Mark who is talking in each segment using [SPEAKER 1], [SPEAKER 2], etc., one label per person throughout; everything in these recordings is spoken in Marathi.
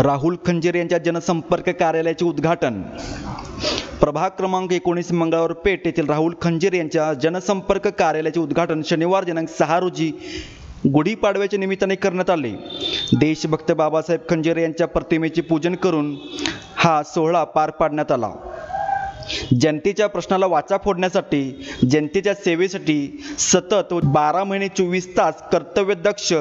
[SPEAKER 1] राहुल खंजीर यांच्या जनसंपर्क कार्यालयाचे उद्घाटन. प्रभाग क्रमांक एकोणीस मंगळवार पेठ येथील राहुल खंजीर यांच्या जनसंपर्क कार्यालयाचे उद्घाटन शनिवार दिनांक सहा रोजी गुढीपाडव्याच्या निमित्ताने करण्यात आले. देशभक्त बाबासाहेब खंजीर यांच्या प्रतिमेचे पूजन करून हा सोहळा पार पाडण्यात आला. जनतेच्या प्रश्नाला वाचा फोडण्यासाठी जनतेच्या सेवेसाठी सतत बारा महिने चोवीस तास कर्तव्यदक्ष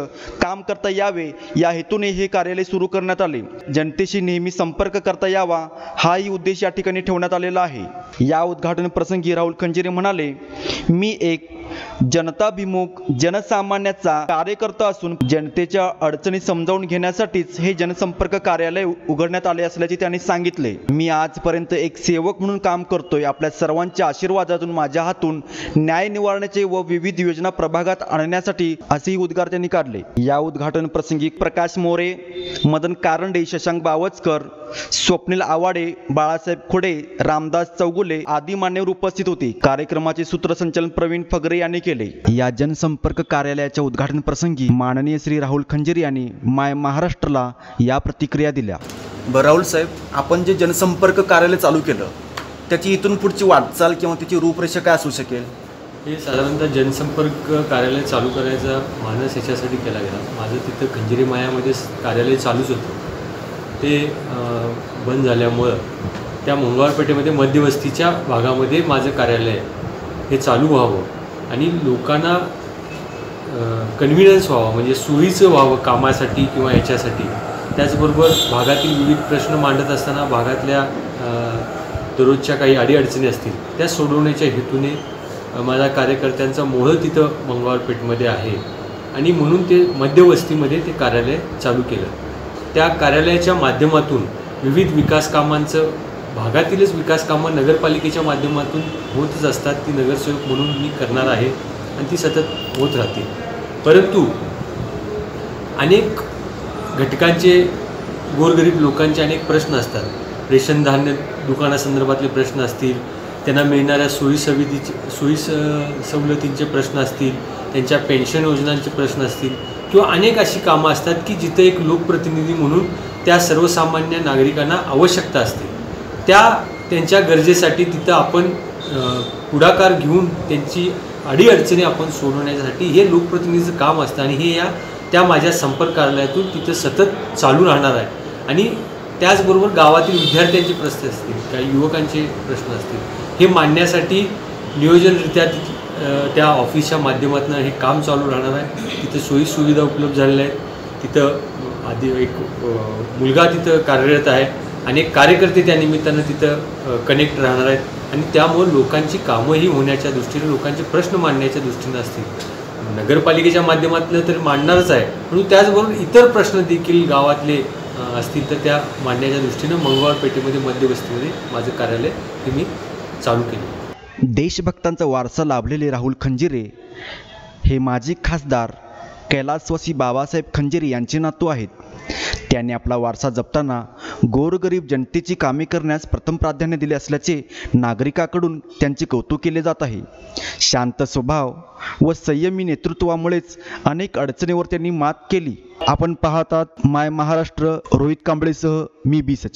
[SPEAKER 1] काम करता यावे या हेतूने हे कार्यालय सुरू करण्यात आले. जनतेशी नेहमी संपर्क करता यावा हाही उद्देश या ठिकाणी ठेवण्यात आलेला आहे. या उद्घाटन प्रसंगी राहुल खंजिरे म्हणाले मी एक जनताभिमुख जनसामान्याचा कार्यकर्ता असून जनतेच्या अडचणी समजावून घेण्यासाठीच हे जनसंपर्क कार्यालय उघडण्यात आले असल्याचे त्यांनी सांगितले. मी आजपर्यंत एक सेवक म्हणून काम करतोय. आपल्या सर्वांच्या आशीर्वादातून माझ्या हातून न्याय निवारणाचे व विविध योजना प्रभागात आणण्यासाठी असेही उद्गार त्यांनी काढले. या उद्घाटन प्रसंगी प्रकाश मोरे मदन कारंडे शशांक बावचकर स्वप्नील आवाडे बाळासाहेब खोडे रामदास चौगुले आदी मान्यवर उपस्थित होते. कार्यक्रमाचे सूत्रसंचालन प्रवीण फगरे यांनी केले. या जनसंपर्क कार्यालयाच्या उद्घाटन प्रसंगी माननीय श्री राहुल खंजीर यांनी माय महाराष्ट्रला या प्रतिक्रिया दिल्या.
[SPEAKER 2] राहुल साहेब आपण जे जनसंपर्क कार्यालय चालू केलं त्याची इथून पुढची वाटचाल किंवा त्याची रूपरेषा काय असू शकेल?
[SPEAKER 3] हे साधारणतः जनसंपर्क कार्यालय चालू करायचा मानस याच्यासाठी केला गेला. माझं तिथं खंजिरी मायामध्ये कार्यालय चालूच होतं. ते बंद झाल्यामुळं त्या मंगळवारपेठेमध्ये मध्यवस्तीच्या भागामध्ये माझं कार्यालय हे चालू व्हावं आणि लोकांना कन्व्हिनियन्स व्हावं म्हणजे सोयीचं व्हावं कामासाठी किंवा याच्यासाठी. त्याचबरोबर भागातील विविध प्रश्न मांडत असताना भागातल्या दररोजच्या काही अडीअडचणी असतील त्या सोडवण्याच्या हेतूने माझा माझ्या कार्यकर्त्यांचा मोह तिथं मंगळवारपेठमध्ये आहे. आणि म्हणून ते मध्यवस्तीमध्ये ते कार्यालय चालू केलं. त्या कार्यालयाच्या माध्यमातून विविध विकास कामांचं भागातीलच विकास कामं नगरपालिकेच्या माध्यमातून होतच असतात ती नगरसेवक म्हणून मी करणार आहे आणि ती सतत होत राहतील परंतु अनेक घटकांचे गोरगरीब लोकांचे अनेक प्रश्न असतात. रेशन धान्य दुकानासंदर्भातले प्रश्न असतील त्यांना मिळणाऱ्या सोयी सविधीचे सोयी स सवलतींचे प्रश्न असतील त्यांच्या पेन्शन योजनांचे प्रश्न असतील किंवा अनेक अशी कामं असतात की जिथं एक लोकप्रतिनिधी म्हणून त्या सर्वसामान्य नागरिकांना आवश्यकता असते. त्या त्यांच्या गरजेसाठी तिथं आपण पुढाकार घेऊन त्यांची अडीअडचणी आपण सोडवण्यासाठी हे लोकप्रतिनिधीचं काम असतं आणि हे या त्या माझ्या संपर्क कार्यालयातून तिथं सतत चालू राहणार आहे. आणि त्याचबरोबर गावातील विद्यार्थ्यांचे प्रश्न असतील काही युवकांचे प्रश्न असतील हे मांडण्यासाठी नियोजनरित्या ति- त्या ऑफिसच्या माध्यमातून हे काम चालू राहणार आहे. तिथं सोयीसुविधा उपलब्ध झालेल्या आहेत. तिथं आधी एक मुलगा तिथं कार्यरत आहे अनेक कार्यकर्ते त्या निमित्तानं तिथं कनेक्ट राहणार आहेत. आणि त्यामुळे लोकांची कामंही होण्याच्या दृष्टीने लोकांचे प्रश्न मांडण्याच्या दृष्टीनं असतील. नगरपालिकेच्या माध्यमातलं तर मांडणारच आहे. म्हणून त्याचबरोबर इतर प्रश्न देखील गावातले असतील तर त्या मांडण्याच्या दृष्टीनं मंगळवार पेठेमध्ये मध्यवस्तीमध्ये माझं कार्यालय हे मी चालू केलं.
[SPEAKER 1] देशभक्तांचा वारसा लाभलेले राहुल खंजिरे हे माजी खासदार कैलासवासी बाबासाहेब खंजिरे यांचे नातू आहेत. त्यांनी आपला वारसा जपताना गोरगरीब जनतेची कामे करण्यास प्रथम प्राधान्य दिले असल्याचे नागरिकाकडून त्यांचे कौतुक केले जात आहे. शांत स्वभाव व संयमी नेतृत्वामुळेच अनेक अडचणीवर त्यांनी मात केली. आपण पाहतात माय महाराष्ट्र रोहित कांबळेसह मी बी सचिन.